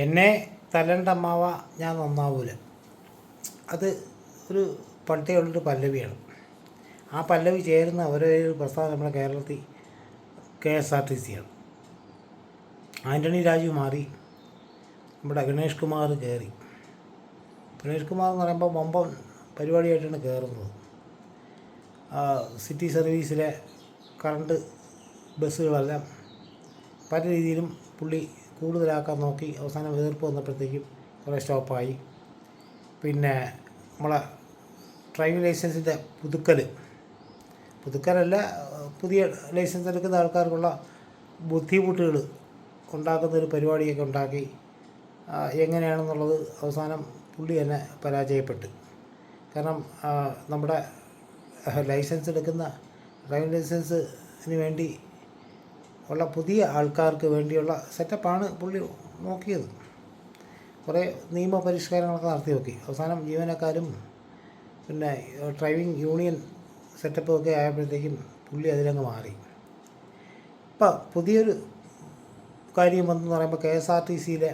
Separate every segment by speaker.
Speaker 1: എന്നെ തലണ്ട അമ്മാവ ഞാൻ നന്നാവൂല. അത് ഒരു പണ്ടേ പല്ലവിയാണ്. ആ പല്ലവി ചേരുന്ന ഒരേ ഒരു പ്രസ്ഥാനം നമ്മുടെ കേരളത്തിൽ കെ എസ് ആർ ടി സിയാണ്. ആന്റണി രാജു മാറി നമ്മുടെ ഗണേഷ് കുമാർ കയറി. ഗണേഷ് കുമാർ എന്ന് പറയുമ്പോൾ വമ്പൻ പരിപാടിയായിട്ടാണ് കയറുന്നത്. സിറ്റി സർവീസിലെ കറണ്ട് ബസ്സുകളെല്ലാം പല രീതിയിലും പുള്ളി കൂടുതലാക്കാൻ നോക്കി അവസാനം വീർപ്പ് വന്നപ്പോഴത്തേക്കും കുറേ സ്റ്റോപ്പായി. പിന്നെ നമ്മളെ ഡ്രൈവിംഗ് ലൈസൻസിന്റെ പുതുക്കൽ. പുതുക്കലല്ല പുതിയ ലൈസൻസ് എടുക്കുന്ന ആൾക്കാർക്കുള്ള ബുദ്ധിമുട്ടുകൾ ഉണ്ടാക്കുന്ന ഒരു പരിപാടിയൊക്കെ ഉണ്ടാക്കി എങ്ങനെയാണെന്നുള്ളത് അവസാനം പുള്ളി തന്നെ പരാജയപ്പെട്ടു. കാരണം നമ്മുടെ ലൈസൻസ് എടുക്കുന്ന ഡ്രൈവിംഗ് ലൈസൻസിന് വേണ്ടി ഉള്ള പുതിയ ആൾക്കാർക്ക് വേണ്ടിയുള്ള സെറ്റപ്പാണ് പുള്ളി നോക്കിയത്. കുറേ നിയമ പരിഷ്കാരങ്ങളൊക്കെ നടത്തി നോക്കി അവസാനം ജീവനക്കാരും പിന്നെ ഡ്രൈവിംഗ് യൂണിയൻ സെറ്റപ്പും ഒക്കെ ആയപ്പോഴത്തേക്കും പുള്ളി അതിലങ്ങ് മാറി. ഇപ്പം പുതിയൊരു കാര്യം വന്നെന്ന് പറയുമ്പോൾ കെ എസ് ആർ ടി സിയിലെ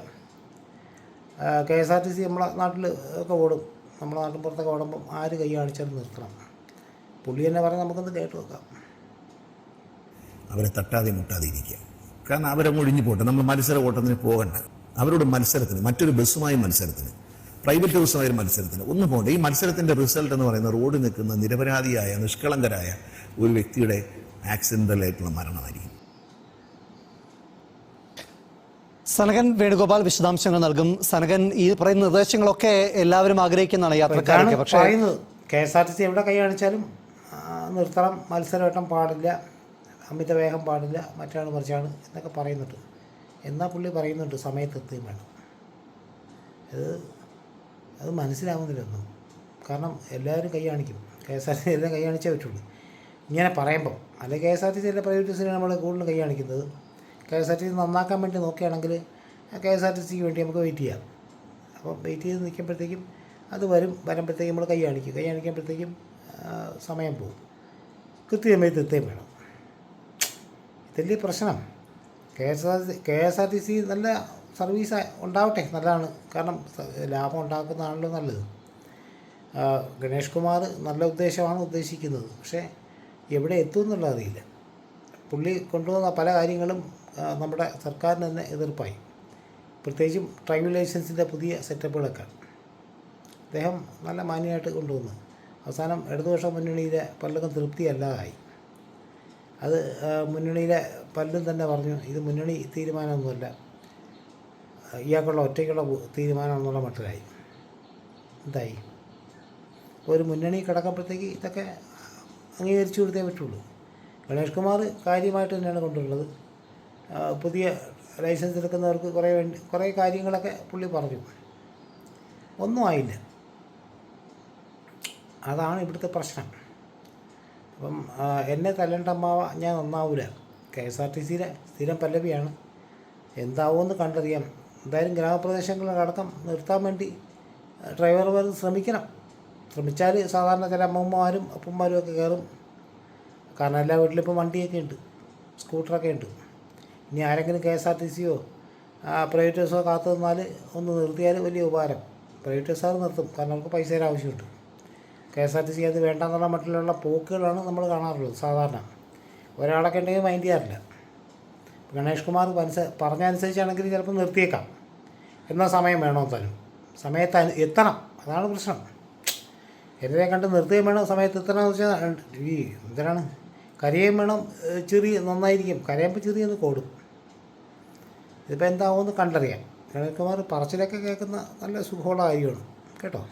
Speaker 1: K S R T C നമ്മളെ നാട്ടിൽ ഒക്കെ ഓടും. നമ്മളെ നാട്ടിൻ പുറത്തൊക്കെ ഓടുമ്പം ആര് കൈ കാണിച്ചാലും നിർത്തണം. പുള്ളി തന്നെ പറഞ്ഞാൽ നമുക്കൊന്ന് കേട്ട് വെക്കാം
Speaker 2: അവരെ തട്ടാതെ മുട്ടാതെ ഇരിക്കുക കാരണം അവരെ ഒഴിഞ്ഞു പോട്ടെ. നമ്മൾ മത്സര ഓട്ടത്തിന് പോകണ്ട. അവരോട് മത്സരത്തിന് മറ്റൊരു ബസ്സുമായി മത്സരത്തിന് പ്രൈവറ്റ് ബസ്സുമായ മത്സരത്തിന് ഒന്ന് പോകണ്ട. ഈ മത്സരത്തിന്റെ റിസൾട്ട് എന്ന് പറയുന്ന റോഡിൽ നിൽക്കുന്ന നിരപരാധിയായ നിഷ്കളങ്കരായ ഒരു വ്യക്തിയുടെ ആക്സിഡന്റലായിട്ടുള്ള മരണമായിരിക്കും.
Speaker 3: സനകൻ വേണുഗോപാൽ വിശദാംശങ്ങൾ നൽകും. സനകൻ ഈ പറയുന്ന നിർദ്ദേശങ്ങളൊക്കെ എല്ലാവരും ആഗ്രഹിക്കുന്നതാണ് യാത്രക്കാരൊക്കെ. പക്ഷേ
Speaker 1: K S R T C എവിടെ കൈ കാണിച്ചാലും നിർത്തണം. മത്സരവട്ടം പാടില്ല. അമിത വേഗം പാടില്ല മറ്റാണ് മറിച്ചാണ് എന്നൊക്കെ പറയുന്നുണ്ട്. എന്നാൽ പുള്ളി പറയുന്നുണ്ട് സമയത്ത് എത്തുകയും വേണം. അത് അത് മനസ്സിലാവുന്നില്ലൊന്നും കാരണം എല്ലാവരും കൈ കാണിക്കും. K S R T C എല്ലാം കൈ കാണിച്ചേ പറ്റുള്ളൂ. ഇങ്ങനെ പറയുമ്പോൾ അല്ലെങ്കിൽ K S R T C എല്ലാ പ്രൈവറ്റ് ബസ്സിലാണ് നമ്മൾ കൂടുതലും കൈ കാണിക്കുന്നത് K S R T C നന്നാക്കാൻ വേണ്ടി നോക്കുകയാണെങ്കിൽ കെ എസ് ആർ ടി സിക്ക് വേണ്ടി നമുക്ക് വെയിറ്റ് ചെയ്യാം. അപ്പോൾ വെയിറ്റ് ചെയ്ത് നിൽക്കുമ്പോഴത്തേക്കും അത് വരും വരുമ്പോഴത്തേക്കും നമ്മൾ കൈ കാണിക്കും. കൈ കാണിക്കുമ്പോഴത്തേക്കും സമയം പോകും. കൃത്യസമയത്ത് എത്തുകയും വേണം. ഇതല്ലേ പ്രശ്നം. K S R K S R T C നല്ല സർവീസ് ഉണ്ടാവട്ടെ നല്ലതാണ്. കാരണം ലാഭം ഉണ്ടാക്കുന്നതാണല്ലോ നല്ലത്. ഗണേഷ് കുമാർ നല്ല ഉദ്ദേശമാണ് ഉദ്ദേശിക്കുന്നത്. പക്ഷേ എവിടെ എത്തും എന്നുള്ളത് അറിയില്ല. പുള്ളി കൊണ്ടുവന്ന പല കാര്യങ്ങളും നമ്മുടെ സർക്കാരിന് തന്നെ എതിർപ്പായി. പ്രത്യേകിച്ചും ഡ്രൈവിംഗ് ലൈസൻസിന്റെ പുതിയ സെറ്റപ്പുകളൊക്കെ അദ്ദേഹം നല്ല മാന്യമായിട്ട് കൊണ്ടുവന്നു. അവസാനം ഇടതുപക്ഷ മുന്നണിയിലെ പലർക്കും തൃപ്തിയല്ലാതായി. അത് മുന്നണിയിലെ പലരും തന്നെ പറഞ്ഞു ഇത് മുന്നണി തീരുമാനമൊന്നുമല്ല. ഇയാൾക്കുള്ള ഒറ്റയ്ക്കുള്ള തീരുമാനമാണെന്നുള്ള മട്ടിലായി. എന്തായി? ഒരു മുന്നണി കിടക്കുമ്പോഴത്തേക്ക് ഇതൊക്കെ അംഗീകരിച്ചു കൊടുത്തേ പറ്റുള്ളൂ. ഗണേഷ് കുമാർ കാര്യമായിട്ട് തന്നെയാണ് കൊണ്ടുള്ളത് പുതിയ ലൈസൻസ് എടുക്കുന്നവർക്ക് കുറേ വേണ്ടി കുറേ കാര്യങ്ങളൊക്കെ പുള്ളി പറഞ്ഞു. ഒന്നും ആയില്ല. അതാണ് ഇവിടുത്തെ പ്രശ്നം. അപ്പം എന്നെ തല്ലണ്ട ഞാൻ നന്നാവൂല. കെ എസ് ആർ ടി സിയിലെ സ്ഥിരം പല്ലവിയാണ്. എന്താവുമെന്ന് കണ്ടറിയാം. എന്തായാലും ഗ്രാമപ്രദേശങ്ങളിലടക്കം നിർത്താൻ വേണ്ടി ഡ്രൈവർമാർ ശ്രമിക്കണം. ശ്രമിച്ചാൽ സാധാരണ ചില അമ്മമാരും അപ്പന്മാരും ഒക്കെ കയറും കാരണം എല്ലാ വീട്ടിലും ഇപ്പം വണ്ടിയൊക്കെ ഉണ്ട്. സ്കൂട്ടറൊക്കെ ഉണ്ട്. ഇനി ആരെങ്കിലും കെ എസ് ആർ ടി സിയോ പ്രൈവറ്റ് ബസ്സോ കാത്തു നിന്നാൽ ഒന്ന് നിർത്തിയാൽ വലിയ ഉപകാരം. പ്രൈവറ്റ് ബസ്സുകാർ നിർത്തും. കാരണം അവർക്ക് പൈസയുടെ ആവശ്യമുണ്ട്. K S R T C അത് വേണ്ടെന്നുള്ള മട്ടിലുള്ള പോക്കുകളാണ് നമ്മൾ കാണാറുള്ളത് സാധാരണ. ഒരാളൊക്കെ ഉണ്ടെങ്കിൽ മൈൻഡ് ചെയ്യാറില്ല. ഗണേഷ് കുമാർ മനസ്സ് പറഞ്ഞ അനുസരിച്ചാണെങ്കിൽ ചിലപ്പോൾ നിർത്തിയേക്കാം. എന്നാൽ സമയം വേണോ തരും സമയത്ത് എത്തണം. അതാണ് പ്രശ്നം. എന്നെ കണ്ട് നിർത്തുകയും വേണം സമയത്ത് എത്തണം എന്ന് വെച്ചാൽ ഈ എന്തിനാണ്? കരയും വേണം ചെറിയ നന്നായിരിക്കും. കരയുമ്പോൾ ചെറിയൊന്ന് കോടും. ഇതിപ്പോൾ എന്താവുമെന്ന് കണ്ടറിയാം. ഗണേഷ് കുമാർ പറച്ചിലൊക്കെ കേൾക്കുന്ന നല്ല സുഖമുള്ള കാര്യമാണ്. കേട്ടോ?